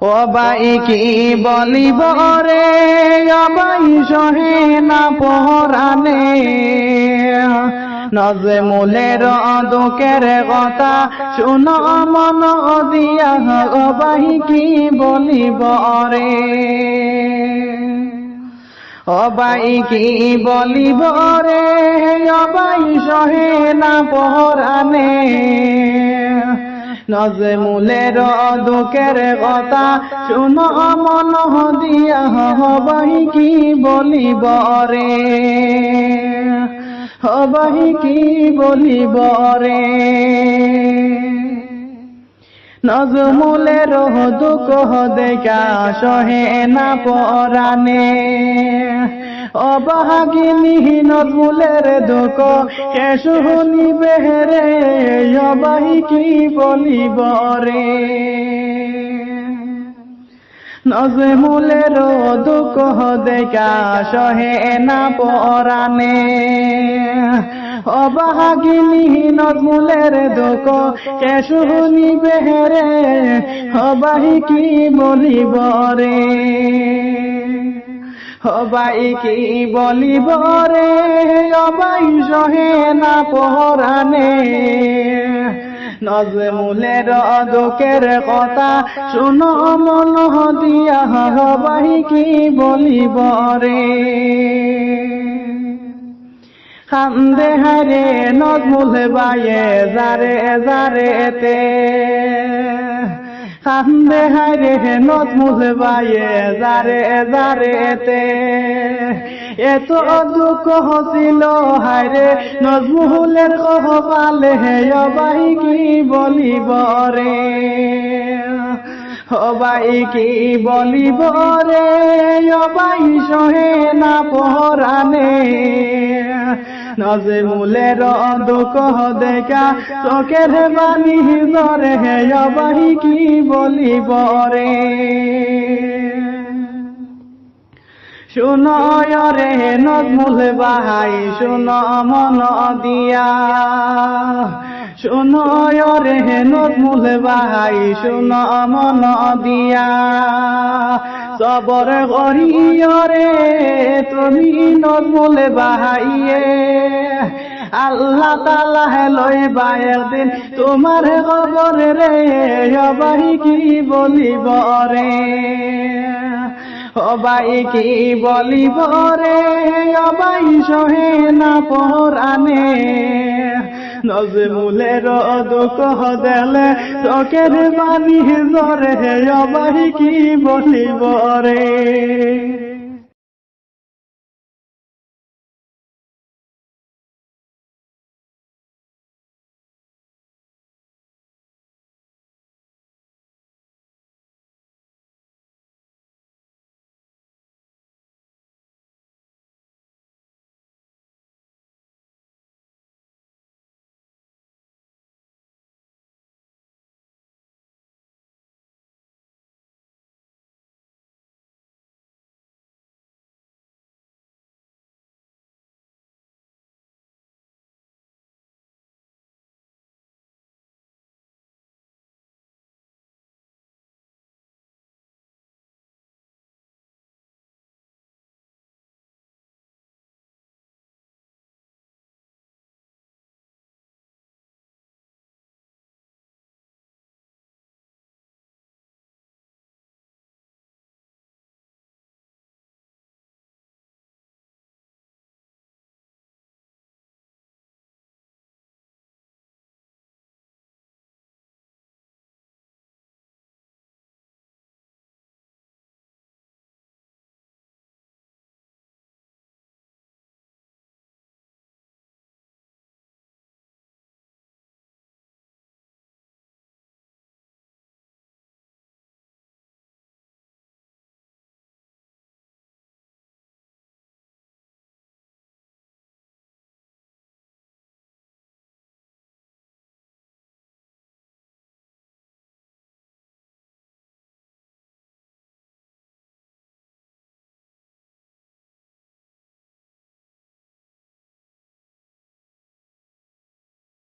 ও by কি বলিব রে, অবাই সহে না পহরানে। নজমুলের দুঃখের কথা শুন, মন দিয়া ও বাই কি বলিব রে। অবাই কি বলিব রে, অবাই সহে না পহরানে। নজমুলের দুঃখের কথা শুন মন দিয়া হবাই কি বলিব রে? হবাই কি বলিব রে? নজমুলের দুঃখ দেখা সহে না পরানে অবাগিনী নজমুলের দুঃখ কে শুনিবে রে? অবাই কি বলিব রে নজমুলের দুঃখ দেখা সহে না পরানে অবাগিনী নজমুলের দুঃখ কে শুনিবে রে অবাহি কি বলিব রে অবাই কি বলিব রে, অবাই সহে না পহরানে। নজমুলের দুঃখের কথা শুনো মন দিয়া হবাই কি বলিব রে? খান্দে হারে নজমুল বায়ে জারে জারে তে খান্দে হারে নজমুল বায়ে জারে জারে তে এত দুঃখ হছিল হারে নজমুলের কহবালে অবাই কি বলিব রে? অবাই কি বলিব রে? অবাই সহে না পহরানে। নজমুলের দুঃখ দেখা, চোখের বাণী জরে অবাই কি বলিব রে? শুনয় রে নজমুল বাহাই, শুন মন দিয়া। শুনয় রে নজমুল বাহাই, শুন মন দিয়া। সবর করিয় রে, তুমি নজমুল বাহাইয়ে। আল্লাহ তালা লই বায়ের দিন, তোমার খবর রে অবাই কি বলিব রে? অবাই কি বলিব রে অবাই সহে না পরানে নজমুলের দুঃখ দেলে চোখের বাণী জরে অবাহি কি বলিব রে?